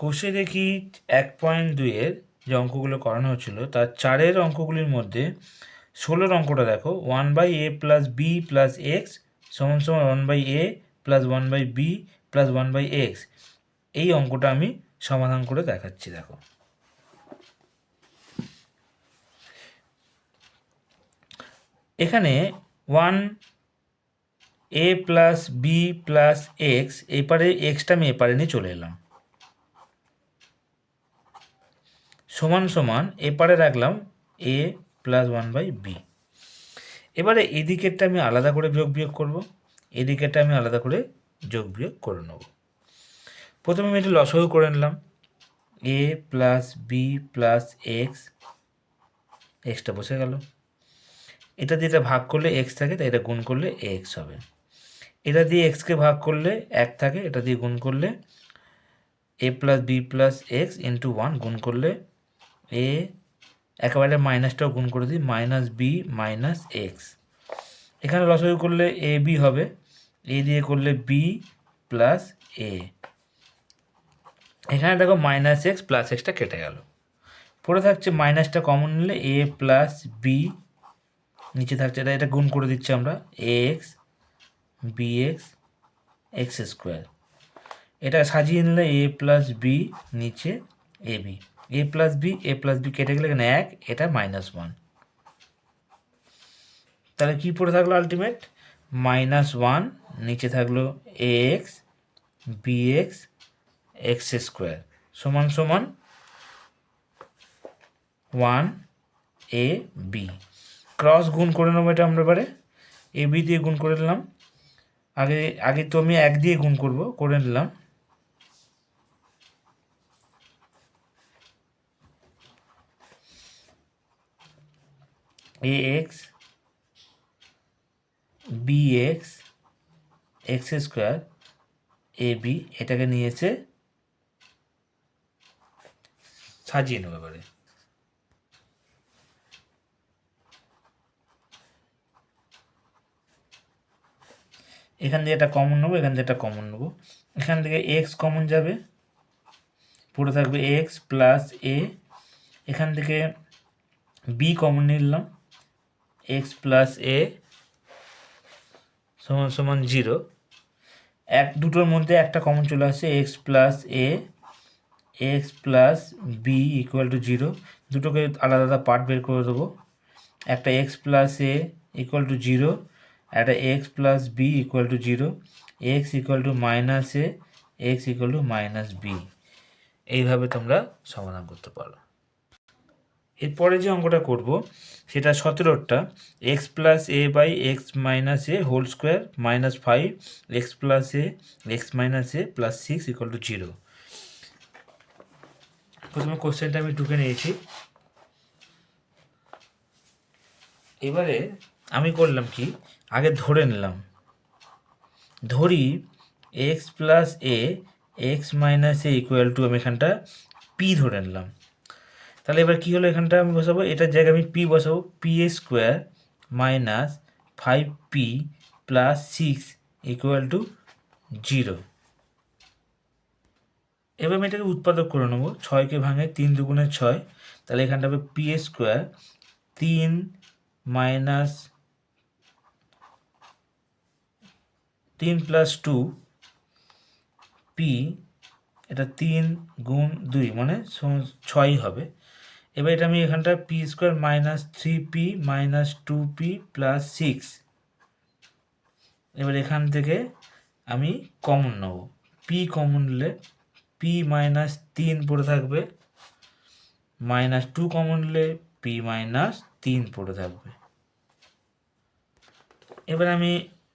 কোষে দেখি এক পয়েন্ট দুইয়ের যে অঙ্কগুলো করানো হচ্ছিল, তার চারের অঙ্কগুলির মধ্যে ষোলোর অঙ্কটা দেখো one by A plus B plus X সমান সমান one by A plus one by B plus one by X এই অঙ্কটা আমি সমাধান করে দেখাচ্ছি, দেখো। এখানে one A plus B plus X এপারে এক্সটা আমি এপারে নিয়ে চলে এলাম। সমান সমান এপারে রাখলাম A plus one by B এবারে এদিকেরটা আমি আলাদা করে যোগ বিয়োগ করব। এদিকেরটা আমি আলাদা করে যোগ বিয়োগ করে নেব। প্রথমে আমি এটি লসও করে নিলাম। A plus B plus X extra বসে গেল। এটা দিয়ে এটা ভাগ করলে এক্স থাকে, তাই এটা গুণ করলে এক্স হবে। এটা দিয়ে এক্সকে ভাগ করলে এক থাকে, এটা দিয়ে গুণ করলে A plus B plus X into one গুণ করলে এ, একেবারে মাইনাসটাও গুণ করে দিই মাইনাস বি মাইনাস এক্স এখানে লসাগু করলে এ বি হবে এ দিয়ে করলে বি প্লাস এ এখানে দেখো মাইনাস এক্স প্লাস এক্সটা কেটে গেল। পড়ে থাকছে মাইনাসটা কমন নিলে এ প্লাস বি নিচে থাকছে এটা এটা গুণ করে দিচ্ছি আমরা A X B X X square এটা সাজিয়ে নিলে এ প্লাস বি নিচে A B A plus B A plus B কেটে গেলে এখানে এক, এটা মাইনাস ওয়ান তাহলে কী পড়ে থাকল আলটিমেট মাইনাস ওয়ান নিচে থাকল A X B X X square সমান সমান ওয়ান এ বি ক্রস গুণ করে নেব এটা আমরা এবারে। এ বি দিয়ে গুণ করে নিলাম। আগে আগে তো আমি এক দিয়ে গুণ করব, করে নিলাম। X B X X square A B এটাকে নিয়েছে সাজিয়ে নেব এবারে। এখান থেকে একটা কমন নেব, এখান থেকে একটা কমন নেব। এখান থেকে এক্স কমন যাবে পুরো থাকবে এক্স প্লাস এ এখান থেকে বি কমন নিলাম। এক্স প্লাস এ সমান সমান জিরো এক দুটোর মধ্যে একটা কমন চলে আসছে X plus A X plus B equal to zero দুটোকে আলাদা আলাদা পার্ট বের করে দেবো। একটা X plus A equal to zero একটা X plus B equal to zero X equal to minus A X equal to minus B এইভাবে তোমরা সমাধান করতে পারো। এরপরে যে অঙ্কটা করব, সেটা সতেরোটা X plus A by X minus A whole square minus five X plus A X minus A plus six equal to zero প্রথমে কোশ্চেনটা আমি ঢুকে নিয়েছি। এবারে আমি করলাম কি? আগে ধরে নিলাম। ধরি X plus A X minus A equal to আমি এখানটা পি ধরে নিলাম। তাহলে এবার কী হলো? এখানটা আমি বসাবো। এটার জায়গায় আমি পি বসাবো। P A square minus five P plus six equal to zero এবার আমি এটাকে উৎপাদক করে নেব। ছয়কে ভাঙে তিন দুগুণে ছয়। তাহলে এখানটা হবে পি এ স্কোয়ার তিন মাইনাস তিন প্লাস টু পি এটা তিন গুণ দুই মানে ছয়ই হবে। এবার এটা আমি এখানটা P square minus three P minus two P plus six এবার এখান থেকে আমি কমন নেব। পি কমন নিলে পি মাইনাস তিন পড়ে থাকবে। মাইনাস টু কমন নিলে পি মাইনাস তিন পড়ে থাকবে। এবার আমি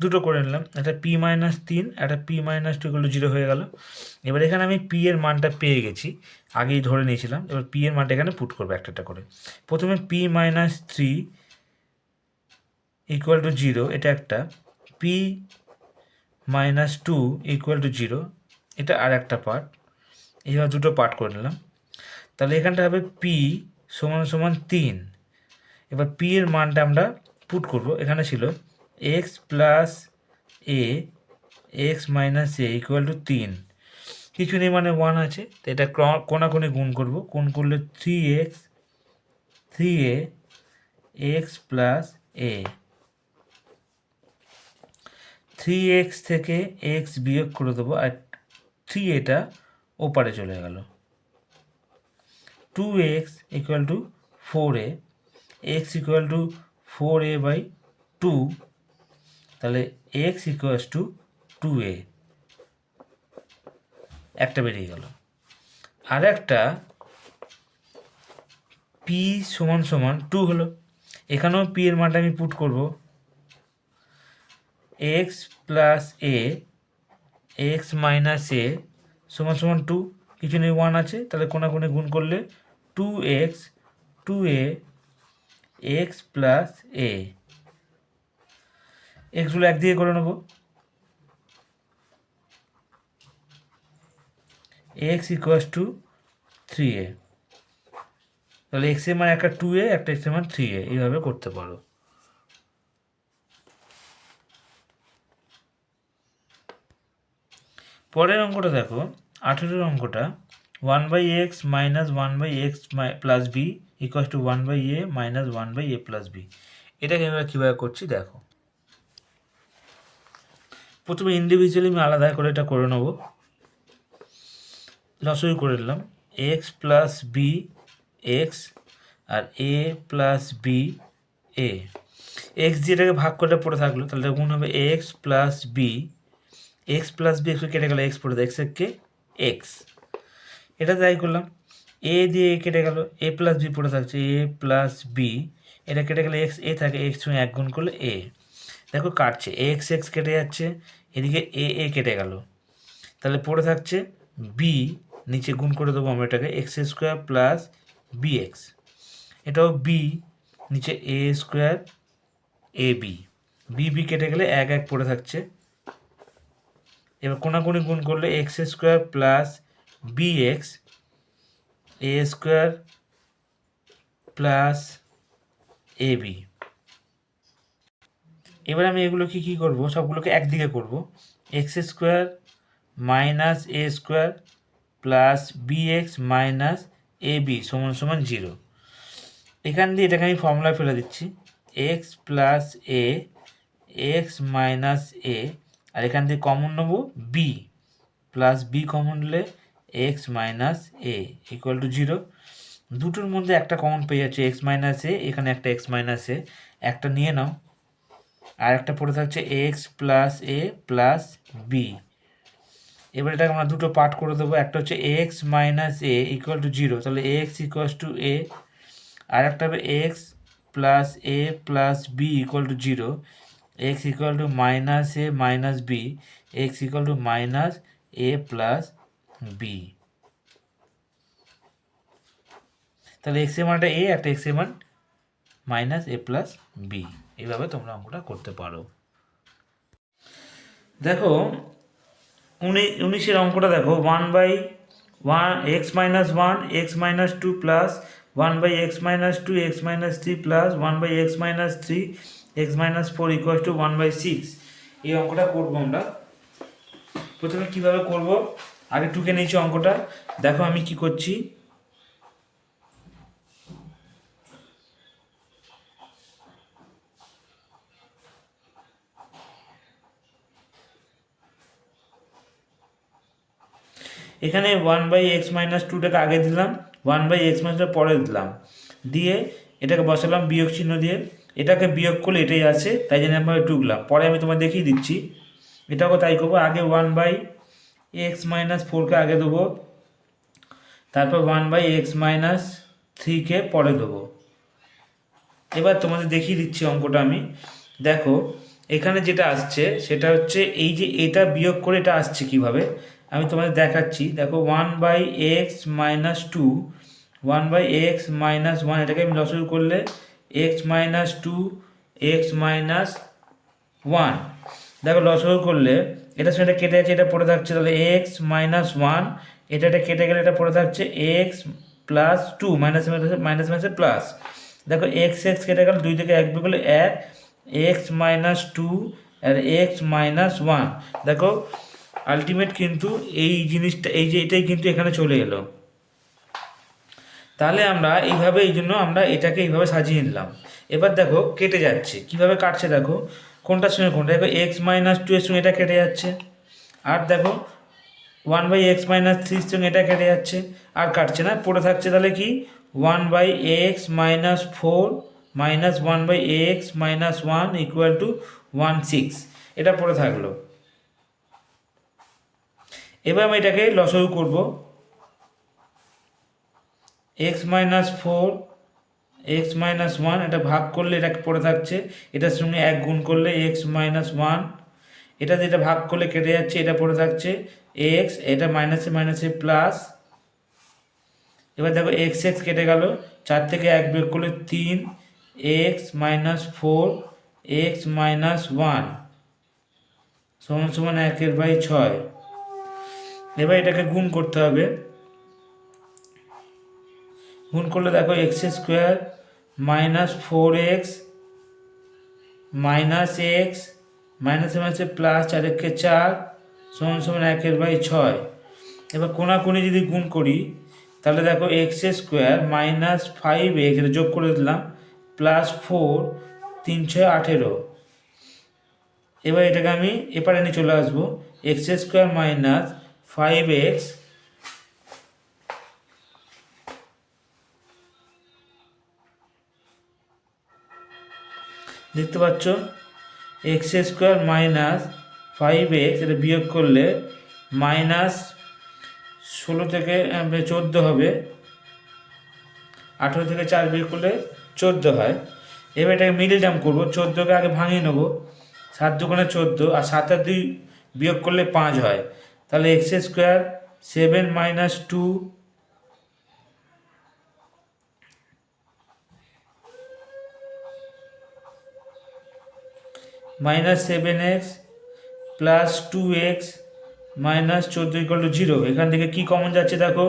দুটো করে নিলাম। একটা পি মাইনাস তিন, একটা পি মাইনাস টু এগুলো জিরো হয়ে গেল। এবার এখানে আমি পি এর মানটা পেয়ে গেছি। আগেই ধরে নিয়েছিলাম। এবার পি এর মানটা এখানে পুট করব একটা একটা করে। প্রথমে P minus three equal to zero এটা একটা। P minus two equal to zero এটা আর একটা পার্ট এইভাবে দুটো পার্ট করে নিলাম। তাহলে এখানটা হবে পি সমান সমান তিন। এবার পি এর মানটা আমরা পুট করব। এখানে ছিল X plus A X minus A equal to তিন। কিছু নেই মানে ওয়ান আছে, তো এটা কোনাকুনি গুণ করব। গুণ করলে three X three A X plus A three X থেকে এক্স বিয়োগ করে দেবো, আর থ্রি এটা ওপারে চলে গেল। Two X equal to four A X equal to four A by two তাহলে X equals to two A একটা বেরিয়ে গেল। আর একটা পি সমান সমান টু হলো। এখানেও পি এর মানটা আমি পুট করব। X plus A X minus A সমান সমান টু কিছু নেই ওয়ান আছে। তাহলে কোনাকুনি গুণ করলে two X two A X plus A এক্সগুলো একদিকে করে নেব। X equals to three A তাহলে এক্সের মান একটা টু এ একটা এক্সের মান থ্রি এ এইভাবে করতে পারো। পরের অঙ্কটা দেখো। আঠেরোর অঙ্কটা। One by X minus one by X plus B equals to one by A minus one by A plus B এটাকে আমরা কীভাবে করছি দেখো। প্রথমে ইন্ডিভিজুয়ালি আমি আলাদা করে এটা করে নেব। লসই করে নিলাম। X plus B X R A plus B A X যেটাকে ভাগ করে পড়ে থাকল। তাহলে গুণ হবে X plus B X plus B X কেটে গেল এক্স পড়ে এক্স কে এক্স এটা তাই করলাম। এ দিয়ে এ কেটে গেল এ প্লাস বি পড়ে থাকছে এ প্লাস বি এটা কেটে গেলে এক্স এ থাকে এক্স সঙ্গে এক গুণ করলে এ দেখো কাটছে এ এক্স এক্স কেটে যাচ্ছে, এদিকে এ এ কেটে গেল। তাহলে পড়ে থাকছে বি নিচে গুণ করে দেবো আমরা এটাকে X square plus B X এটাও বি নিচে A square A B B B কেটে গেলে এক এক পড়ে থাকছে। এবার কোনাকুনি গুণ করলে X square plus B X A square plus A B এবার আমি এগুলোকে কী করব? সবগুলোকে একদিকে করব। X square minus A square plus B X minus A B সমান সমান জিরো এখান দিয়ে এটাকে আমি ফর্মুলা ফেলে দিচ্ছি। X plus A X minus A আর এখান থেকে কমন নেব বি প্লাস বি কমন নিলে X minus A equal to zero দুটোর মধ্যে একটা কমন পেয়ে যাচ্ছে এক্স মাইনাস এ এখানে একটা এক্স মাইনাস এ একটা নিয়ে নাও। আর একটা পড়ে থাকছে X plus A plus B এবার এটাকে আমরা দুটো পার্ট করে দেবো। একটা হচ্ছে X minus A equal to zero তাহলে এক্স ইকুয়ালস টু এ আর একটা হবে X plus A plus B equal to zero X equal to minus A minus B X equal to minus A plus B তাহলে এক্সের মানটা A একটা এক্সের মান মাইনাস এ প্লাস বি এইভাবে তোমরা অঙ্কটা করতে পারো। দেখো, উনি, উনিশের অঙ্কটা দেখো one by one X minus one X minus two plus one by X minus two X minus three plus one by X minus three X minus four equal to one by six এই অঙ্কটা করব আমরা। প্রথমে কীভাবে করব? আগে টুকে নিয়েছি অঙ্কটা। দেখো আমি কি করছি। এখানে ওয়ান বাই এক্স মাইনাস টুটাকে আগে দিলাম ওয়ান বাই এক্স মাইনাসটা পরে দিলাম। দিয়ে এটাকে বসালাম বিয়োগ চিহ্ন দিয়ে। এটাকে বিয়োগ করলে এটাই আছে, তাই জন্য আমরা টুকলাম পরে আমি তোমায় দেখিয়ে দিচ্ছি। এটাকেও তাই করব, আগে ওয়ান বাই এক্স মাইনাস ফোরকে আগে দেবো। তারপর ওয়ান বাই এক্স মাইনাস থ্রিকে পরে দেবো। এবার তোমাদের দেখিয়ে দিচ্ছি অঙ্কটা আমি। দেখো, এখানে যেটা আসছে, সেটা হচ্ছে এই যে এটা বিয়োগ করে এটা আসছে কীভাবে? আমি তোমাদের দেখাচ্ছি। দেখো one by X minus two one by X minus one এটাকে আমি লসল করলে X minus two X minus one দেখো লসল করলে, এটা সেটা কেটে যাচ্ছে, এটা পড়ে থাকছে, তাহলে এক্স মাইনাস ওয়ান এটা এটা কেটে গেলে এটা পড়ে থাকছে X plus two minus minus মাইনাসে প্লাস দেখো এক্স এক্স কেটে গেল, দুই থেকে এক বিকলে এক এক্স মাইনাস টু আর এক্স মাইনাস ওয়ান দেখো আলটিমেট কিন্তু এই জিনিসটা, এই যে এটাই কিন্তু এখানে চলে এলো। তাহলে আমরা এইভাবে, এই জন্য আমরা এটাকে এইভাবে সাজিয়ে নিলাম। এবার দেখো কেটে যাচ্ছে। কীভাবে কাটছে দেখো? কোনটার সঙ্গে কোনটা? দেখো এক্স মাইনাস টু এর সঙ্গে এটা কেটে যাচ্ছে। আর দেখো ওয়ান বাই এক্স মাইনাস থ্রির সঙ্গে এটা কেটে যাচ্ছে। আর কাটছে না, পড়ে থাকছে তাহলে কি? One by X minus four minus one by X minus one equal to one six এটা পড়ে থাকল। এবার আমি এটাকে লসগু করব। X minus four X minus one এটা ভাগ করলে এটা পড়ে থাকছে। এটার সঙ্গে এক গুণ করলে এক্স মাইনাস ওয়ান এটা যেটা ভাগ করলে কেটে যাচ্ছে, এটা পড়ে থাকছে। এক্স এটা মাইনাসে মাইনাসে প্লাস এবার দেখো এক্স এক্স কেটে গেল। চার থেকে এক বিয়োগ করলে তিন। X minus four X minus one সমান সমান একের বাই ছয়। এবার এটাকে গুণ করতে হবে। গুণ করলে দেখো X square minus four X minus X মাইনাসে মাইনাসে প্লাস চার একে চার সমান সমান একের বাই ছয়। এবার কোনাকুনি যদি গুণ করি, তাহলে দেখো X square minus five X এটা যোগ করে দিলাম প্লাস ফোর তিন ছয় আঠেরো। এবার এটাকে আমি এপারে নিয়ে চলে আসব X square minus five X দেখতে পাচ্ছ? X square minus five X এটা বিয়োগ করলে মাইনাস ষোলো থেকে চোদ্দ হবে। আঠেরো থেকে চার বিয়োগ করলে চোদ্দ হয়। এবার এটাকে মিডিল টার্ম করব। চোদ্দোকে আগে ভাঙিয়ে নেব। সাত দুগুণে চোদ্দ, আর সাত আর দুই বিয়োগ করলে পাঁচ হয়। তাহলে X square seven minus two minus seven X plus two X minus চোদ্দ ইকাল টু জিরো এখান থেকে কী কমন যাচ্ছে দেখো?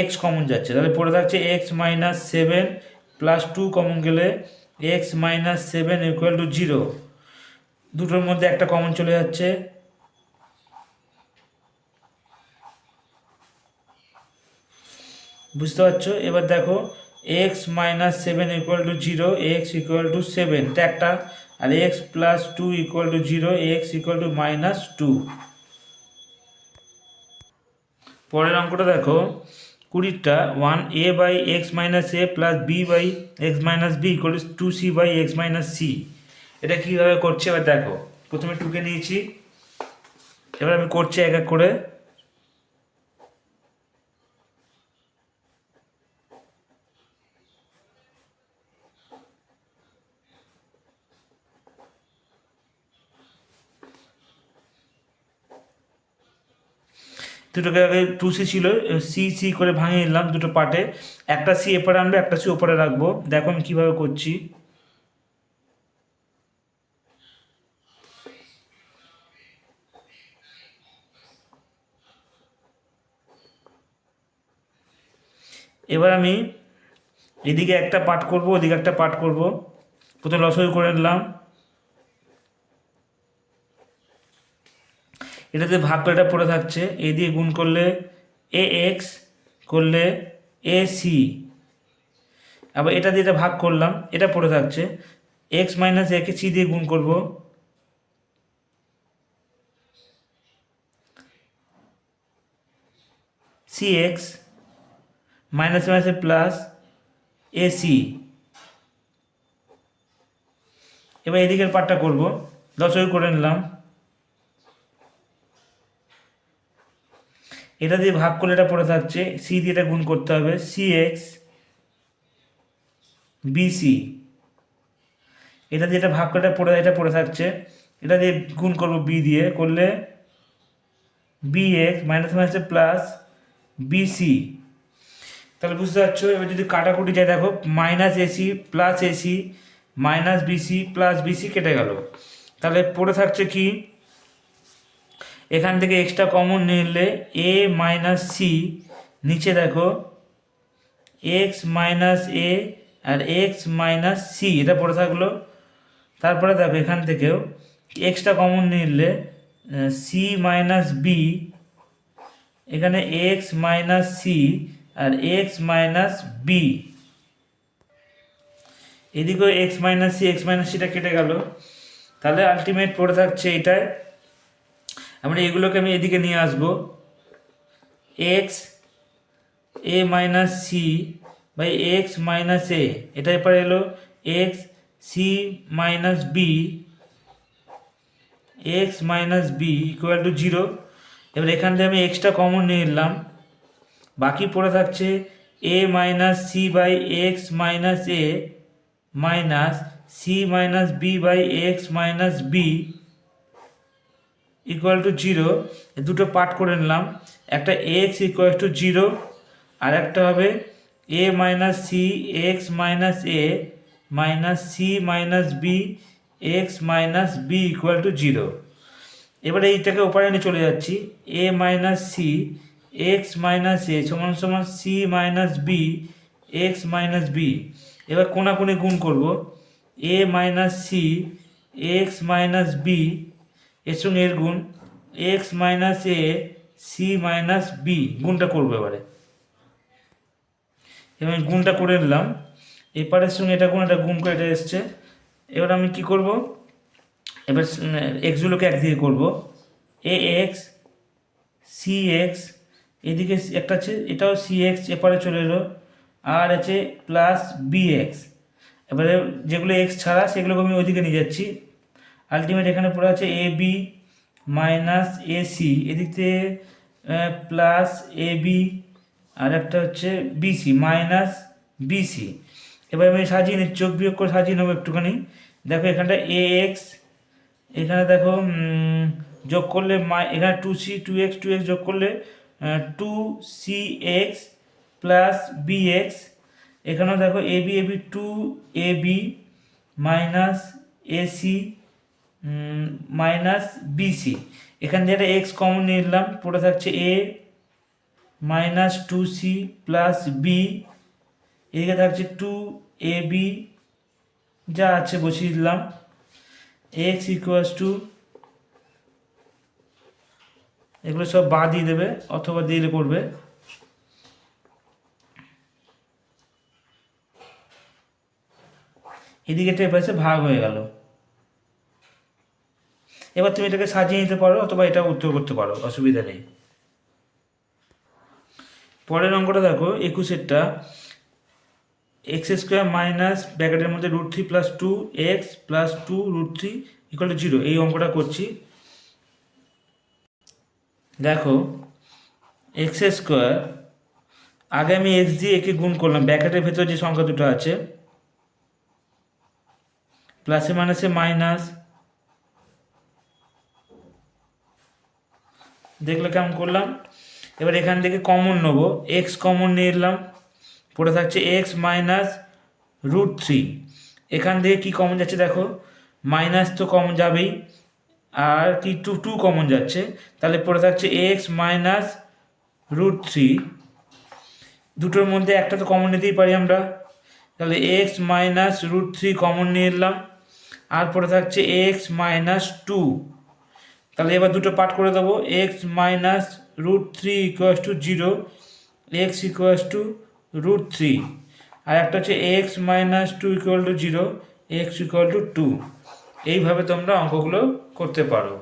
এক্স কমন যাচ্ছে। তাহলে পড়ে থাকছে X minus seven plus two common গেলে X minus seven equal to zero দুটোর মধ্যে একটা কমন চলে যাচ্ছে। বুঝতে পারছ? এবার দেখো x minus seven equal to zero x equal to seven একটা। আর x plus two equal to zero x equal to minus two পরের অঙ্কটা দেখো কুড়িটা one a by x minus a plus b by x minus b equal to two c by x minus c এটা কীভাবে করছে? এবার দেখো, প্রথমে টুকে নিয়েছি। এবার আমি করছি এক এক করে। দুটোকে আগে টু সি ছিল সি সি করে ভাঙিয়ে নিলাম দুটো পার্টে। একটা সি এপারে আনবে, একটা সি ওপারে রাখব। দেখো আমি কীভাবে করছি। এবার আমি এদিকে একটা পাঠ করব, ওদিকে একটা পাঠ করব। প্রথমে লসই করে নিলাম। এটাতে ভাগ করেটা পড়ে থাকছে, এ দিয়ে গুণ করলে এ এক্স করলে এ সি আবার এটা দিয়ে এটা ভাগ করলাম, এটা পড়ে থাকছে এক্স মাইনাস একে সি দিয়ে গুণ করব। সি এক্স মাইনাস মাইনাসে প্লাস এ সি এবার এদিকের পার্টটা করব দশই করে নিলাম। এটা দিয়ে ভাগ করলে এটা পড়ে থাকছে সি দিয়ে এটা গুণ করতে হবে সি এক্স বিসি এটা দিয়ে এটা ভাগ করে এটা পড়ে এটা পড়ে থাকছে, এটা দিয়ে গুণ করব বি দিয়ে, করলে বি এক্স মাইনাস মাইনাসে প্লাস বিসি তাহলে বুঝতে পারছ, এবার যদি কাটাকুটি যায় দেখো minus ac plus ac minus bc plus bc কেটে গেল। তাহলে পড়ে থাকছে কি? এখান থেকে এক্সট্রা কমন নিলে এ মাইনাস সি নিচে দেখো এক্স মাইনাস এ আর এক্স মাইনাস সি এটা পড়ে থাকল। তারপরে দেখো এখান থেকেও এক্সট্রা কমন নিলে সি মাইনাস বি এখানে এক্স মাইনাস সি আর এক্স মাইনাস বি এদিকেও x minus c x minus সিটা কেটে গেল। তাহলে আলটিমেট পড়ে থাকছে এটায়। আমরা এগুলোকে আমি এদিকে নিয়ে আসব। X a minus c by x minus a এটা এরপরে এলো x c minus b x minus b equal to zero এবার এখান থেকে আমি এক্সটা কমন নিয়ে নিলাম। বাকি পড়ে থাকছে a minus c by x minus a minus c minus b by x minus b equal to zero দুটো পার্ট করে নিলাম। একটা এক্স ইকুয়াল টু জিরো আর একটা হবে a minus c x minus a minus c minus b x minus b equal to zero এবারে এইটাকে ওপারে নিয়ে চলে যাচ্ছি। A minus c x minus a সমান সমান c minus b x minus b এবার কোনাকুনি গুণ করব। A minus c x minus b এর সঙ্গে এর গুণ, x minus a, c minus b, গুণটা করব এবারে। এবার গুণটা করে নিলাম। এপারের সঙ্গে এটা গুণ এটা গুণ করে এটা এসছে। এবার আমি কি করব? এবার এক্সগুলোকে একদিকে করব। এ এক্স, সি এক্স, এদিকে একটা আছে, এটাও সি এক্স, এপারে চলে এলো। আর আছে প্লাস বি এক্স। এবারে যেগুলো এক্স ছাড়া, সেগুলোকে আমি ওইদিকে নিয়ে যাচ্ছি। আলটিমেট এখানে পড়ে আছে a b minus a c এদিক প্লাস এ বি আর একটা হচ্ছে বিসি মাইনাস বিসি এবার আমি সাজিয়ে নিই চোখ বিয়োগ করে সাজিয়ে নেব একটুখানি। দেখো এখানটা এ এক্স এখানে দেখো যোগ করলে মাই এখানে two c two x two x যোগ করলে two c x plus b x এখানেও দেখো a b a b two a b minus a c minus bc এখান থেকে এক্স কমন নিলাম পড়ে থাকছে a minus two c plus b এদিকে থাকছে টু এ বি যা আছে বসিয়ে দিলাম। এক্স ইকুয়ালস টু এগুলো সব বাদ দিয়ে দেবে, অথবা দিলে করবে। এদিকে টেপাসে ভাগ হয়ে গেল। এবার তুমি এটাকে সাজিয়ে নিতে পারো অথবা এটা উত্তর করতে পারো, অসুবিধা নেই। পরের অঙ্কটা দেখো একুশেরটা এক্স স্কোয়ার মাইনাস ব্যাকেটের মধ্যে root three plus two x plus two root three equal to zero, এই অঙ্কটা করছি। দেখো, এক্স স্কোয়ার, আগে আমি এক্স দিয়ে একে গুণ করলাম ব্যাকেটের ভেতর যে সংখ্যা দুটো আছে, প্লাসে মাইনাসে মাইনাস দেখলে কেমন করলাম? এবার এখান থেকে কমন নেব। এক্স কমন নিয়ে এলাম। পড়ে থাকছে এক্স মাইনাস রুট থ্রি এখান থেকে কি কমন যাচ্ছে দেখো? মাইনাস তো কমন যাবেই। আর কি টু টু কমন যাচ্ছে। তাহলে পড়ে থাকছে এক্স মাইনাস রুট থ্রি দুটোর মধ্যে একটা তো কমন নিতেই পারি আমরা। তাহলে x minus root three common নিয়ে এলাম। আর পড়ে থাকছে এক্স মাইনাস টু তাহলে এবার দুটো পার্ট করে দেবো। X minus root three equals to zero x equals to root three আর একটা হচ্ছে x minus two equal to zero x equal to two এইভাবে তোমরা অঙ্কগুলো করতে পারো।